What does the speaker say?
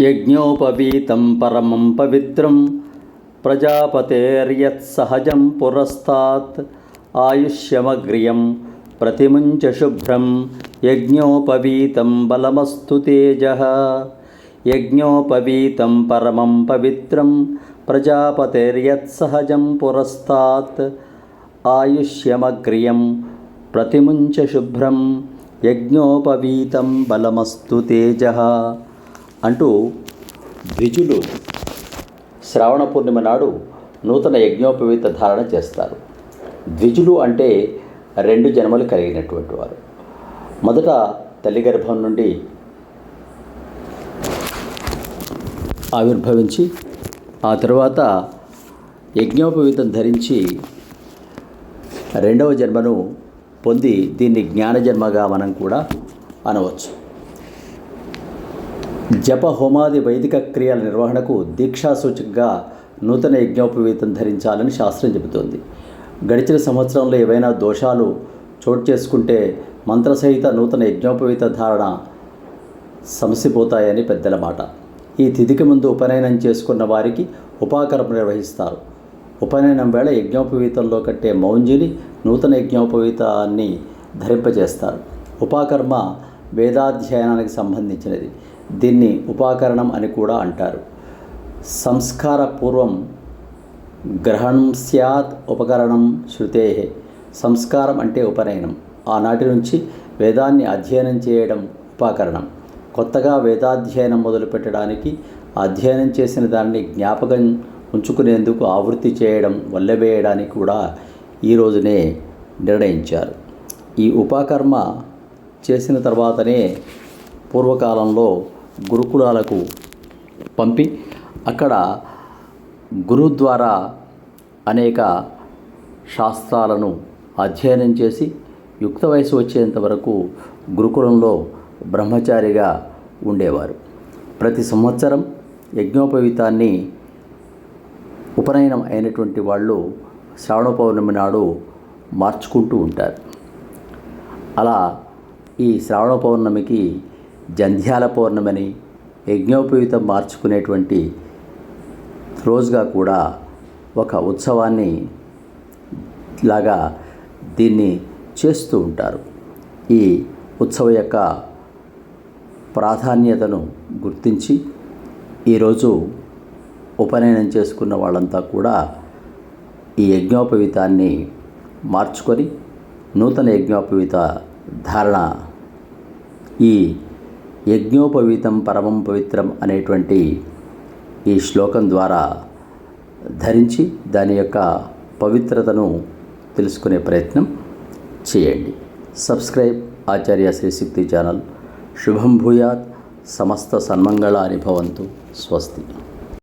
యజ్ఞోపవీతం పరమం పవిత్రం. ప్రజాపతేర్యత్సహజం పురస్తాత్ ఆయుష్యమగ్రియం ప్రతిముంచ శుభ్రం. యజ్ఞోపవీతం బలమస్తు తేజ. యజ్ఞోపవీతం పరమం పవిత్రం ప్రజాపతేర్యత్సహజం పురస్తాత్ ఆయుష్యమగ్రియం ప్రతిముంచ శుభ్రం. యజ్ఞోపవీతం బలమస్తు తేజ. అంటూ ద్విజులు శ్రావణ పూర్ణిమ నాడు నూతన యజ్ఞోపవీత ధారణ చేస్తారు. ద్విజులు అంటే రెండు జన్మలు కలిగినటువంటి వారు. మొదట తల్లి గర్భం నుండి ఆవిర్భవించి ఆ తర్వాత యజ్ఞోపవీతం ధరించి రెండవ జన్మను పొంది దీన్ని జ్ఞాన జన్మగా మనం కూడా అనవచ్చు. జప హోమాది వైదిక క్రియల నిర్వహణకు దీక్షా సూచికగా నూతన యజ్ఞోపవీతం ధరించాలని శాస్త్రం చెబుతోంది. గడిచిన సంవత్సరంలో ఏవైనా దోషాలు చోటు చేసుకుంటే మంత్రసహిత నూతన యజ్ఞోపవీత ధారణ సమసిపోతాయని పెద్దల మాట. ఈ తిథికి ముందు ఉపనయనం చేసుకున్న వారికి ఉపాకర్మ నిర్వహిస్తారు. ఉపనయనం వేళ యజ్ఞోపవీతంలో కట్టే మౌంజిని నూతన యజ్ఞోపవీతాన్ని ధరింపజేస్తారు. ఉపాకర్మ వేదాధ్యయనానికి సంబంధించినది. దీన్ని ఉపాకరణం అని కూడా అంటారు. సంస్కారపూర్వం గ్రహణం స్యాత్ ఉపకరణం శృతే సంస్కారం అంటే ఉపనయనం. ఆనాటి నుంచి వేదాన్ని అధ్యయనం చేయడం ఉపాకరణం. కొత్తగా వేదాధ్యయనం మొదలుపెట్టడానికి అధ్యయనం చేసిన దాన్ని జ్ఞాపకం ఉంచుకునేందుకు ఆవృత్తి చేయడం వల్లవేయడానికి కూడా ఈ రోజునే నిర్ణయించారు. ఈ ఉపాకర్మ చేసిన తర్వాతనే పూర్వకాలంలో గురుకులాలకు పంపి అక్కడ గురువు ద్వారా అనేక శాస్త్రాలను అధ్యయనం చేసి యుక్త వయసు వచ్చేంత వరకు గురుకులంలో బ్రహ్మచారిగా ఉండేవారు. ప్రతి సంవత్సరం యజ్ఞోపవీతాన్ని ఉపనయనం అయినటువంటి వాళ్ళు శ్రావణ పౌర్ణమి నాడు మార్చుకుంటూ ఉంటారు. అలా ఈ శ్రావణ పౌర్ణమికి జంధ్యాల పౌర్ణమని యజ్ఞోపయుతం మార్చుకునేటువంటి రోజుగా కూడా ఒక ఉత్సవాన్ని లాగా దీన్ని చేస్తూ ఉంటారు. ఈ ఉత్సవ యొక్క ప్రాధాన్యతను గుర్తించి ఈరోజు ఉపనయనం చేసుకున్న వాళ్ళంతా కూడా ఈ యజ్ఞోపవీతాన్ని మార్చుకొని నూతన యజ్ఞోపవీత ధారణ ఈ యజ్ఞోపవీతం పరమం పవిత్రం అనేటువంటి ఈ శ్లోకం ద్వారా ధరించి దాని యొక్క పవిత్రతను తెలుసుకునే ప్రయత్నం చేయండి. Subscribe Acharya Srishakti channel. శుభం భూయాత్. సమస్త సన్మంగళాని భవంతు. స్వస్తి.